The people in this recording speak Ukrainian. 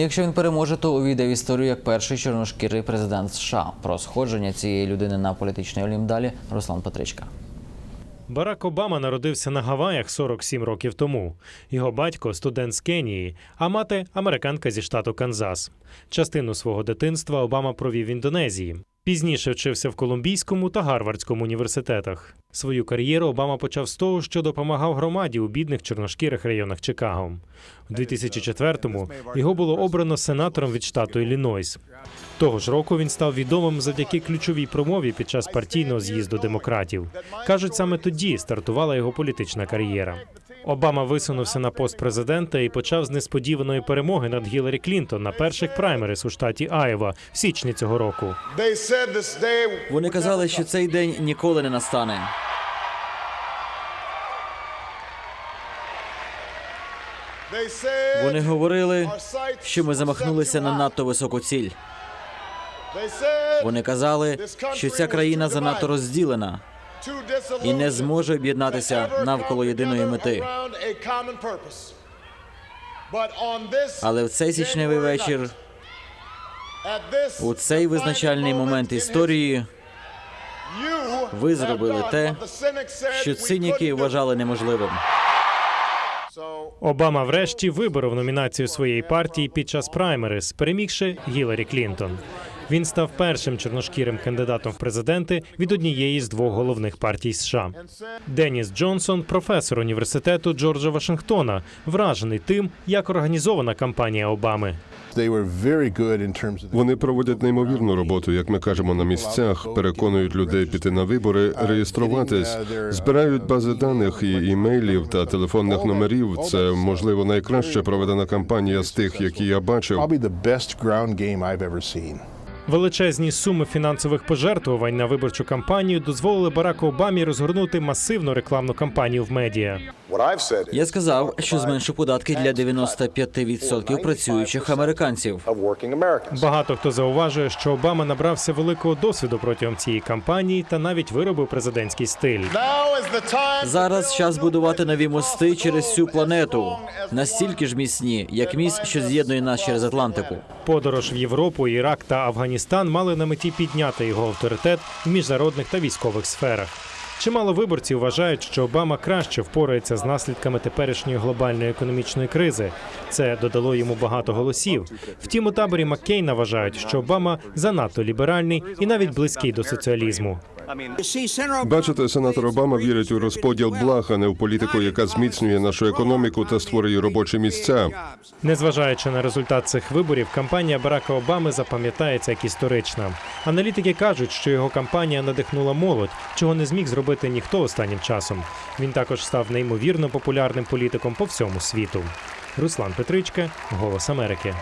Якщо він переможе, то увійде в історію як перший чорношкірий президент США. Про сходження цієї людини на політичний олімп далі Руслан Петричка. Барак Обама народився на Гаваях 47 років тому. Його батько студент з Кенії, а мати американка зі штату Канзас. Частину свого дитинства Обама провів в Індонезії. Пізніше вчився в Колумбійському та Гарвардському університетах. Свою кар'єру Обама почав з того, що допомагав громаді у бідних чорношкірих районах Чикаго. У 2004-му його було обрано сенатором від штату Іллінойс. Того ж року він став відомим завдяки ключовій промові під час партійного з'їзду демократів. Кажуть, саме тоді стартувала його політична кар'єра. Обама висунувся на пост президента і почав з несподіваної перемоги над Гіларі Клінтон на перших праймерис у штаті Айова в січні цього року. Вони казали, що цей день ніколи не настане. Вони говорили, що ми замахнулися на надто високу ціль. Вони казали, що ця країна занадто розділена і не зможе об'єднатися навколо єдиної мети. Але в цей січневий вечір, у цей визначальний момент історії, ви зробили те, що циніки вважали неможливим. Обама врешті виборов номінацію своєї партії під час праймерис, перемігши Гіларі Клінтон. Він став першим чорношкірим кандидатом в президенти від однієї з двох головних партій США. Деніс Джонсон, професор університету Джорджа Вашингтона, вражений тим, як організована кампанія Обами. Вони проводять неймовірну роботу, як ми кажемо на місцях, переконують людей піти на вибори, реєструватись, збирають бази даних і імейлів та телефонних номерів. Це можливо найкраще проведена кампанія з тих, які я бачив. Величезні суми фінансових пожертвувань на виборчу кампанію дозволили Бараку Обамі розгорнути масивну рекламну кампанію в медіа. Я сказав, що зменшу податки для 95% працюючих американців. Багато хто зауважує, що Обама набрався великого досвіду протягом цієї кампанії та навіть виробив президентський стиль. Зараз час будувати нові мости через всю планету, настільки ж міцні, як міст, що з'єднує нас через Атлантику. Подорож в Європу, Ірак та Афганістан мали на меті підняти його авторитет в міжнародних та військових сферах. Чимало виборців вважають, що Обама краще впорається з наслідками теперішньої глобальної економічної кризи. Це додало йому багато голосів. Втім, у таборі Маккейна вважають, що Обама занадто ліберальний і навіть близький до соціалізму. Бачите, сенатор Обама вірить у розподіл благ, не в політику, яка зміцнює нашу економіку та створює робочі місця. Незважаючи на результат цих виборів, кампанія Барака Обами запам'ятається як історична. Аналітики кажуть, що його кампанія надихнула молодь, чого не зміг зробити ніхто останнім часом. Він також став неймовірно популярним політиком по всьому світу. Руслан Петричка, Голос Америки.